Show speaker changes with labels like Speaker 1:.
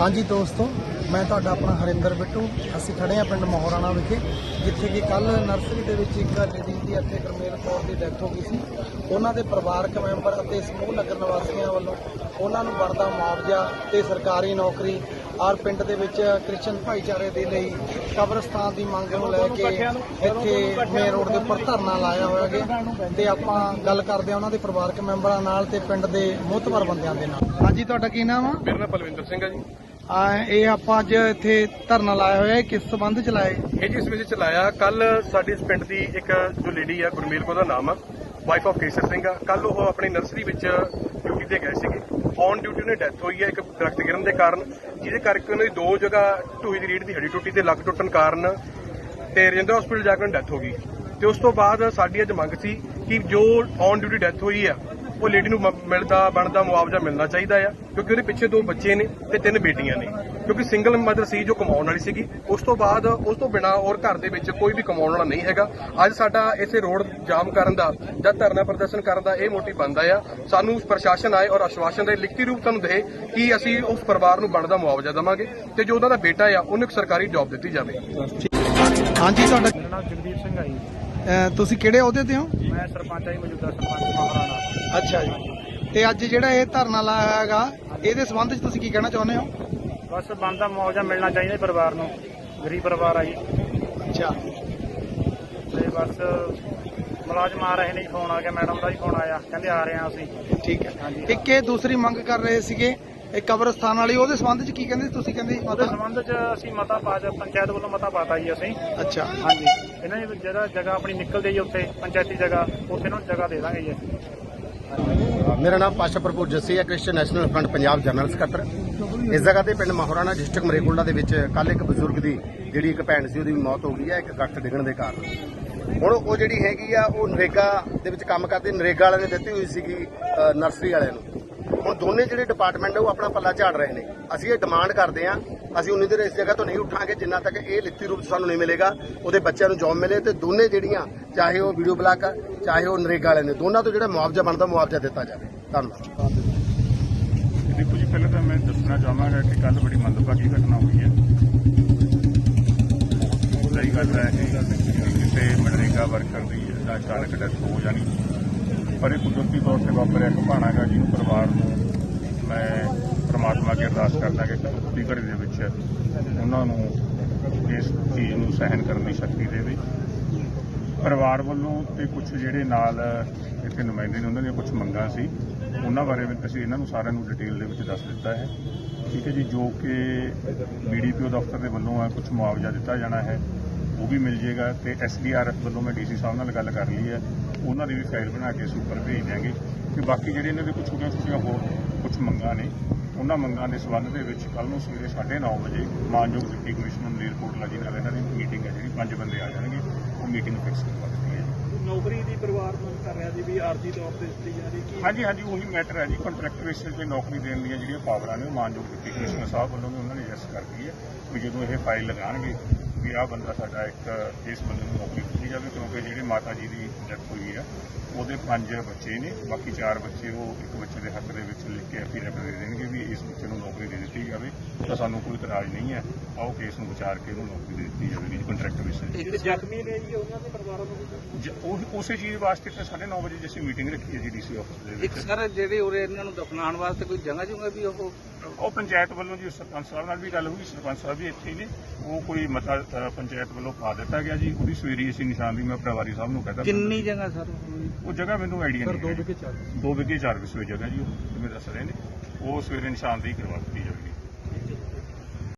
Speaker 1: ਹਾਂਜੀ ਦੋਸਤੋ ਮੈਂ ਤੁਹਾਡਾ ਆਪਣਾ ਹਰਿੰਦਰ ਬਿੱਟੂ। ਅਸੀਂ ਖੜੇ ਹਾਂ ਪਿੰਡ ਮੋਹਰਾਣਾ ਵਿਖੇ, ਜਿੱਥੇ ਕਿ ਕੱਲ ਨਰਸਰੀ ਦੇ ਵਿੱਚ ਇੱਕ ਲੇਡੀ ਦੀ ਇੱਥੇ ਗੁਰਮੇਲ ਕੌਰ ਦੀ ਡੈਥ ਹੋ ਗਈ ਸੀ। ਉਹਨਾਂ ਦੇ ਪਰਿਵਾਰਕ ਮੈਂਬਰ ਅਤੇ ਸਮੂਹ ਨਗਰ ਨਿਵਾਸੀਆਂ ਵੱਲੋਂ ਉਹਨਾਂ ਨੂੰ ਵਰਦਾ ਮੁਆਵਜ਼ਾ ਤੇ ਸਰਕਾਰੀ ਨੌਕਰੀ ਔਰ ਪਿੰਡ ਦੇ ਵਿੱਚ ਕ੍ਰਿਸਚਨ ਭਾਈਚਾਰੇ ਦੇ ਲਈ ਕਬਰਸਤਾਨ ਦੀ ਮੰਗ ਨੂੰ ਲੈ ਕੇ ਇੱਥੇ ਮੇਨ ਰੋਡ ਦੇ ਉੱਪਰ ਧਰਨਾ ਲਾਇਆ ਹੋਇਆ ਗਿਆ। ਤੇ ਆਪਾਂ ਗੱਲ ਕਰਦੇ ਹਾਂ ਉਹਨਾਂ ਦੇ ਪਰਿਵਾਰਕ ਮੈਂਬਰਾਂ ਨਾਲ ਤੇ ਪਿੰਡ ਦੇ ਮੁਹਤਬਰ ਬੰਦਿਆਂ ਦੇ ਨਾਲ। ਹਾਂਜੀ, ਤੁਹਾਡਾ ਕੀ ਨਾਮ ਆ?
Speaker 2: ਮੇਰਾ ਨਾਮ ਪਲਵਿੰਦਰ ਸਿੰਘ ਹੈ ਜੀ।
Speaker 1: ਆ, ਇਹ ਆਪਾਂ ਅੱਜ ਇੱਥੇ ਧਰਨਾ ਲਾਇਆ ਹੋਇਆ ਹੈ ਕਿਸ ਸਬੰਧ ਚ ਲਾਇਆ
Speaker 2: ਇਹ ਜਿਸ ਵਿੱਚ ਚਲਾਇਆ ਕੱਲ ਸਾਡੇ ਇਸ ਪਿੰਡ ਦੀ ਇੱਕ ਜੋ ਲੇਡੀ ਆ, ਗੁਰਮੇਲ ਕੋ ਦਾ ਨਾਮ ਆ ਵਾਈਫ ਆਫ ਕੇਸਰ ਸਿੰਘ ਆ। ਕੱਲ ਉਹ ਆਪਣੀ ਨਰਸਰੀ ਵਿੱਚ ਡਿਊਟੀ ਤੇ ਗਏ ਸੀਗੇ। ਔਨ ਡਿਊਟੀ ਉਹਨੇ ਡੈਥ ਹੋਈ ਹੈ, ਇੱਕ ਦਰਖਤ ਗਿਰਨ ਦੇ ਕਾਰਨ। ਜਿਹਦੇ ਕਰਕੇ ਉਹਨਾਂ ਦੀ ਦੋ ਜਗ੍ਹਾ ਢੂਹੀ ਦੀ ਰੀੜ ਦੀ ਹੱਡੀ ਟੁੱਟੀ ਤੇ ਲੱਕ ਟੁੱਟਣ ਕਾਰਨ ਤੇ ਰਜਿੰਦਰ ਹਸਪੀਟਲ ਜਾ ਕੇ ਡੈਥ ਹੋ ਗਈ। ਤੇ ਉਸ ਤੋਂ ਬਾਅਦ ਸਾਡੀ ਅੱਜ ਮੰਗ ਸੀ ਕਿ ਜੋ ਔਨ ਡਿਊਟੀ ਡੈਥ ਹੋਈ ਆ ਉਹ ਲੇਡੀ ਨੂੰ ਮਿਲਦਾ ਬਣਦਾ ਮੁਆਵਜ਼ਾ ਮਿਲਣਾ ਚਾਹੀਦਾ ਆ ਕਿਉਂਕਿ ਉਹਦੇ ਪਿੱਛੇ ਦੋ ਬੱਚੇ ਨੇ ਤੇ ਤਿੰਨ ਬੇਟੀਆਂ ਨੇ। ਕਿਉਂਕਿ ਸਿੰਗਲ ਮਦਰ ਸੀ ਜੋ ਕਮਾਉਣ ਵਾਲੀ ਸੀਗੀ। ਉਸ ਤੋਂ ਬਾਅਦ ਉਸ ਤੋਂ ਬਿਨਾ ਔਰ ਘਰ ਦੇ ਵਿੱਚ ਕੋਈ ਵੀ ਕਮਾਉਣ ਵਾਲਾ ਨਹੀਂ ਹੈਗਾ। ਅੱਜ ਸਾਡਾ ਇਸੇ ਰੋਡ ਜਾਮ ਕਰਨ ਦਾ ਜਾਂ ਧਰਨਾ ਪ੍ਰਦਰਸ਼ਨ ਕਰਨ ਦਾ ਇਹ ਮੋਟਿਵ ਬਣਦਾ ਆ। ਸਾਨੂੰ ਪ੍ਰਸ਼ਾਸਨ ਆਏ ਔਰ ਆਸ਼ਵਾਸਨ ਦੇ ਲਿਖਤੀ ਰੂਪ ਸਾਨੂੰ ਦੇ ਕਿ ਅਸੀਂ ਉਸ ਪਰਿਵਾਰ ਨੂੰ ਬਣਦਾ ਮੁਆਵਜ਼ਾ ਦੇਵਾਂਗੇ ਤੇ ਜੋ ਉਹਨਾਂ ਦਾ ਬੇਟਾ ਆ ਉਹਨੂੰ ਇੱਕ ਸਰਕਾਰੀ ਜੌਬ ਦਿੱਤੀ ਜਾਵੇ।
Speaker 1: ਹਾਂਜੀ ਤੁਹਾਡਾ
Speaker 3: ਨਾਮ ਜਗਦੀਪ ਸਿੰਘ ਆ ਜੀ।
Speaker 1: ਅਹ ਤੁਸੀਂ ਕਿਹੜੇ ਅਹੁਦੇ ਤੇ ਹੋ?
Speaker 3: ਮੈਂ ਸਰਪੰਚ ਆ ਜੀ ਮੌਜੂਦਾ ਸਰਪੰਚ ਮਹਾਰਾਣਾ
Speaker 1: ਅੱਛਾ ਜੀ। ਤੇ ਅੱਜ ਜਿਹੜਾ ਇਹ ਧਰਨਾ ਲਾਇਆ ਹੈਗਾ ਇਹਦੇ ਸੰਬੰਧ ਚ ਤੁਸੀਂ ਕੀ ਕਹਿਣਾ ਚਾਹੁੰਦੇ ਹੋ?
Speaker 3: ਬਸ ਬਣਦਾ ਮੁਆਵਜ਼ਾ ਮਿਲਣਾ ਚਾਹੀਦਾ ਜੀ ਪਰਿਵਾਰ ਨੂੰ। ਗਰੀਬ ਪਰਿਵਾਰ ਆ ਜੀ।
Speaker 1: ਅੱਛਾ।
Speaker 3: ਤੇ ਬਸ ਮੁਲਾਜ਼ਮ ਆ ਰਹੇ ਨੇ ਜੀ ਫੋਨ ਆ ਗਿਆ ਮੈਡਮ ਦਾ ਵੀ ਫੋਨ ਆਇਆ। ਕਹਿੰਦੇ ਆ ਰਹੇ ਆ ਅਸੀਂ।
Speaker 1: ਠੀਕ ਹੈ।
Speaker 3: ਹਾਂਜੀ।
Speaker 1: ਇੱਕ ਇਹ ਦੂਸਰੀ ਮੰਗ ਕਰ ਰਹੇ ਸੀਗੇ ਇਹ ਕਬਰਸਤਾਨ ਵਾਲੀ ਉਹਦੇ ਸੰਬੰਧ ਚ ਕੀ ਕਹਿੰਦੇ? ਤੁਸੀਂ ਕਹਿੰਦੇ
Speaker 3: ਉਹਦੇ
Speaker 1: ਮਾਤਾ
Speaker 3: ਸੰਬੰਧ 'ਚ ਅਸੀਂ ਮਤਾ ਪਾ ਪੰਚਾਇਤ ਵੱਲੋਂ ਮਤਾ ਪਾਤਾ ਜੀ ਅਸੀਂ।
Speaker 1: ਅੱਛਾ
Speaker 3: ਹਾਂਜੀ। ਇਹਨਾਂ ਦੀ ਜਿਹੜਾ ਜਗ੍ਹਾ ਆਪਣੀ ਨਿਕਲਦੀ ਜੀ ਉੱਥੇ ਪੰਚਾਇਤੀ ਜਗ੍ਹਾ ਉੱਥੇ ਇਹਨਾਂ ਨੂੰ ਜਗ੍ਹਾ ਦੇ ਦਾਂਗੇ ਜੀ
Speaker 4: ਮੇਰਾ ਨਾਮ ਪਾਸ਼ਾ ਪ੍ਰਭੂ ਜੱਸੀ ਹੈ Christian National Front Punjab general ਸਕੱਤਰ। ਇਸ ਜਗ੍ਹਾ ਤੇ ਪਿੰਡ ਮਹੋਰਾਣਾ ਡਿਸਟ੍ਰਿਕਟ ਮਰੇਕੋਲਾ ਦੇ ਵਿੱਚ ਕੱਲ ਇੱਕ ਬਜ਼ੁਰਗ ਦੀ ਜਿਹੜੀ ਇੱਕ ਭੈਣ ਸੀ ਉਹਦੀ ਮੌਤ ਹੋ ਗਈ ਹੈ ਇੱਕ ਗੱਠ ਡਿੱਗਣ ਦੇ ਕਾਰਨ। ਹੁਣ ਉਹ ਜਿਹੜੀ ਹੈਗੀ ਆ ਉਹ ਨਰੇਗਾ ਦੇ ਵਿੱਚ ਕੰਮ ਕਰਦੇ ਨਰੇਗਾ ਵਾਲਿਆਂ ਨੇ ਦਿੱਤੀ ਹੋਈ ਸੀਗੀ ਨਰਸਰੀ ਵਾਲਿਆਂ ਨੂੰ। ਹੁਣ ਦੋਨੇ ਜਿਹੜੇ ਡਿਪਾਰਟਮੈਂਟ ਆ, ਉਹ ਆਪਣਾ ਪੱਲਾ ਝਾੜ ਰਹੇ ਨੇ। ਅਸੀਂ ਇਹ ਡਿਮਾਂਡ ਕਰਦੇ ਆ। ਅਸੀਂ ਉਨੀ ਦੇਰ ਇਸ ਜਗ੍ਹਾ ਤੋਂ ਨਹੀਂ ਉੱਠਾਂਗੇ, ਜਿੰਨਾ ਤੱਕ ਇਹ ਲਿਖਤੀ ਰੂਪ 'ਚ ਸਾਨੂੰ ਨਹੀਂ ਮਿਲੇਗਾ। ਉਹਦੇ ਬੱਚਿਆਂ ਨੂੰ ਜੌਬ ਮਿਲੇ ਤੇ ਦੋਨੇ ਜਿਹੜੀਆਂ, ਚਾਹੇ ਉਹ ਵੀਡੀਓ ਬਲਾਕ ਆ, ਚਾਹੇ ਉਹ ਨਰੇਗਾ ਵਾਲੇ ਨੇ, ਦੋਨਾਂ ਤੋਂ ਜਿਹੜਾ ਮੁਆਵਜ਼ਾ ਬਣਦਾ ਮੁਆਵਜ਼ਾ ਦਿੱਤਾ ਜਾਵੇ। ਧੰਨਵਾਦ।
Speaker 5: ਦੇਖੋ ਜੀ, ਪਹਿਲਾਂ ਤਾਂ ਮੈਂ ਦੱਸਣਾ ਚਾਹਾਂਗਾ ਕਿ ਕੱਲ ਬੜੀ ਮੰਦਭਾਗੀ ਘਟਨਾ ਹੋਈ ਹੈ। ਸਹੀ ਗੱਲ ਹੈ ਕਿ ਕਿਸੇ ਮਨਰੇਗਾ ਵਰਕਰ ਦੀ ਦਾ ਅਚਾਨਕ ਡੈਥ ਹੋ ਜਾਣੀ। ਪਰ ਇਹ ਕੁਦਰਤੀ ਤੌਰ ਤੇ ਵਾਪਰਿਆ ਇੱਕ ਭਾਣਾ ਗਾ ਜਿਹਨੂੰ ਪਰਿਵਾਰ ਨੂੰ ਮੈਂ ਪ੍ਰਮਾਤਮਾ ਅੱਗੇ ਅਰਦਾਸ ਕਰਦਾ ਕਿ ਦੁੱਖ ਘੜੀ ਦੇ ਵਿੱਚ ਉਹਨਾਂ ਨੂੰ ਇਸ ਚੀਜ਼ ਨੂੰ ਸਹਿਣ ਕਰਨ ਦੀ ਸ਼ਕਤੀ ਦੇਵੇ। ਪਰਿਵਾਰ ਵੱਲੋਂ ਤੇ ਕੁਝ ਜਿਹੜੇ ਨਾਲ ਇੱਥੇ ਨੁਮਾਇੰਦੇ ਨੇ, ਉਹਨਾਂ ਦੀਆਂ ਕੁਝ ਮੰਗਾਂ ਸੀ। ਉਹਨਾਂ ਬਾਰੇ ਵੀ ਅਸੀਂ ਇਹਨਾਂ ਨੂੰ ਸਾਰਿਆਂ ਨੂੰ ਡਿਟੇਲ ਦੇ ਵਿੱਚ ਦੱਸ ਦਿੱਤਾ ਹੈ। ਠੀਕ ਹੈ ਜੀ, ਜੋ ਕਿ ਬੀਡੀਪੀਓ ਦਫ਼ਤਰ ਦੇ ਵੱਲੋਂ ਹੈ ਕੁਝ ਮੁਆਵਜ਼ਾ ਦਿੱਤਾ ਜਾਣਾ ਹੈ। ਉਹ ਵੀ ਮਿਲ ਜੇਗਾ ਤੇ ਐਸਡੀਆਰਐਫ ਵੱਲੋਂ ਮੈਂ ਡੀਸੀ ਸਾਹਿਬ ਨਾਲ ਗੱਲ ਕਰ ਲਈ ਹੈ। ਉਹਨਾਂ ਦੀ ਵੀ ਫਾਈਲ ਬਣਾ ਕੇ ਅਸੀਂ ਉੱਪਰ ਭੇਜ ਦਿਆਂਗੇ। ਕਿ ਬਾਕੀ ਜਿਹੜੇ ਇਹਨਾਂ ਦੇ ਕੁਝ ਛੋਟੀਆਂ ਛੋਟੀਆਂ ਹੋਰ ਕੁਝ ਮੰਗਾਂ ਨੇ ਉਹਨਾਂ ਮੰਗਾਂ ਦੇ ਸੰਬੰਧ ਦੇ ਵਿੱਚ ਕੱਲ ਨੂੰ ਸਵੇਰੇ 9:30 ਵਜੇ ਮਾਨਯੋਗ ਡਿਪਟੀ ਕਮਿਸ਼ਨਰ ਮਲੇਰਕੋਟਲਾ ਜੀ ਨਾਲ ਇਹਨਾਂ ਦੀ ਮੀਟਿੰਗ ਹੈ ਜਿਹੜੀ ਪੰਜ ਬੰਦੇ ਆ ਜਾਣਗੇ। ਉਹ ਮੀਟਿੰਗ ਫਿਕਸ ਕਰਵਾ ਦਿੱਤੀ ਹੈ
Speaker 3: ਨੌਕਰੀ ਦੀ ਪਰਿਵਾਰ ਮੰਗ ਕਰ ਰਿਹਾ ਜੀ ਵੀ ਆਰਜੀ ਤੌਰ ਤੇ ਦਿੱਤੀ ਜਾ ਰਹੀ ਕੀ
Speaker 5: ਹਾਂਜੀ ਹਾਂਜੀ ਉਹੀ ਮੈਟਰ ਹੈ ਜੀ। ਕੰਟਰੈਕਟ ਬੇਸਿਸ ਤੇ ਨੌਕਰੀ ਦੇਣ ਦੀਆਂ ਜਿਹੜੀਆਂ ਪਾਵਰਾਂ ਨੇ ਉਹ ਮਾਨਯੋਗ ਡਿਪਟੀ ਕਮਿਸ਼ਨਰ ਸਾਹਿਬ ਵੱਲੋਂ ਵੀ ਉਹਨਾਂ ਨੇ ਯੈਸ ਕਰਤੀ ਹੈ ਵੀ ਜਦੋਂ ਇਹ ਫਾਈਲ ਲਗਾਣਗੇ ਵੀ ਆਹ ਬੰਦਾ ਸਾਡਾ ਇੱਕ ਇਸ ਬੰਦੇ ਨੂੰ ਨੌਕਰੀ ਦਿੱਤੀ ਜਾਵੇ, ਕਿਉਂਕਿ ਜਿਹੜੇ ਮਾਤਾ ਜੀ ਦੀ ਡੈਥ ਹੋਈ ਹੈ, ਉਹਦੇ ਪੰਜ ਬੱਚੇ ਨੇ, ਬਾਕੀ ਚਾਰ ਬੱਚੇ ਉਹ ਇੱਕ ਬੱਚੇ ਦੇ ਹੱਕ ਦੇ ਵਿੱਚ ਲਿਖ ਕੇ ਐਫੀਡੇਵਿਟ ਦੇ ਦੇਣਗੇ ਵੀ ਇਸ ਬੱਚੇ ਨੂੰ ਨੌਕਰੀ ਦੇ ਦਿੱਤੀ ਜਾਵੇ ਤਾਂ ਸਾਨੂੰ ਕੋਈ ਇਤਰਾਜ਼ ਨਹੀਂ ਹੈ। ਆਓ ਕੇਸ ਨੂੰ ਵਿਚਾਰ ਕੇ ਉਹਨੂੰ ਨੌਕਰੀ ਦੇ ਦਿੱਤੀ ਜਾਵੇਗੀ ਕੰਟਰੈਕਟ ਬੇਸਿਸ
Speaker 3: ਜ਼ਖਮੀ ਨੇ ਜੀ ਉਹਨਾਂ ਦੇ ਪਰਿਵਾਰਾਂ ਨੂੰ ਵੀ
Speaker 5: ਜ- ਉਹ ਉਸੇ ਚੀਜ਼ ਵਾਸਤੇ ਤਾਂ 9:30 ਵਜੇ ਜਿਵੇਂ ਮੀਟਿੰਗ ਰੱਖੀ ਹੈ ਜੀ ਡੀਸੀ ਆਫਿਸ ਦੇ
Speaker 6: ਇੱਕ
Speaker 5: ਵਿੱਚ
Speaker 6: ਸਰ ਜਿਹੜੇ ਉਰੇ ਇਹਨਾਂ ਨੂੰ ਦਫਨਾਉਣ ਵਾਸਤੇ ਕੋਈ ਜਗ੍ਹਾ ਜੁਗਾ ਵੀ ਉਹ
Speaker 5: ਉਹ ਪੰਚਾਇਤ ਵੱਲੋਂ ਜੀ ਸਰਪੰਚ ਸਾਹਿਬ ਨਾਲ ਵੀ ਗੱਲ ਹੋਈ ਸਰਪੰਚ ਸਾਹਿਬ ਵੀ ਇੱਥੇ ਹੀ ਨੇ। ਉਹ ਕੋਈ ਮਤਾ ਪੰਚਾਇਤ ਵੱਲੋਂ ਪਾ ਦਿੱਤਾ ਗਿਆ ਜੀ। ਉਹਦੀ ਸਵੇਰੀ ਅਸੀਂ ਨਿਸ਼ਾਨਦੀ ਮੈਂ ਪ੍ਰਵਾਰੀ ਸਾਹਿਬ ਨੂੰ ਕਹਤਾ।
Speaker 6: ਕਿੰਨੀ ਜਗ੍ਹਾ ਸਰ?
Speaker 5: ਉਹ ਜਗ੍ਹਾ ਮੈਨੂੰ ਆਈਡੀਆ ਨਹੀਂ ਦੋ ਵਿਕੇ ਚਾਰ। ਦੋ ਵਿਕੇ ਚਾਰ ਵਿਸਵੇ ਜਗ੍ਹਾ ਜੀ ਉਹ। ਜਿਵੇਂ ਦੱਸ ਰਹੇ ਨੇ ਉਹ ਸਵੇਰੇ ਨਿਸ਼ਾਨਦੀ ਕਰਵਾ ਦਿੱਤੀ ਜਾਵੇ।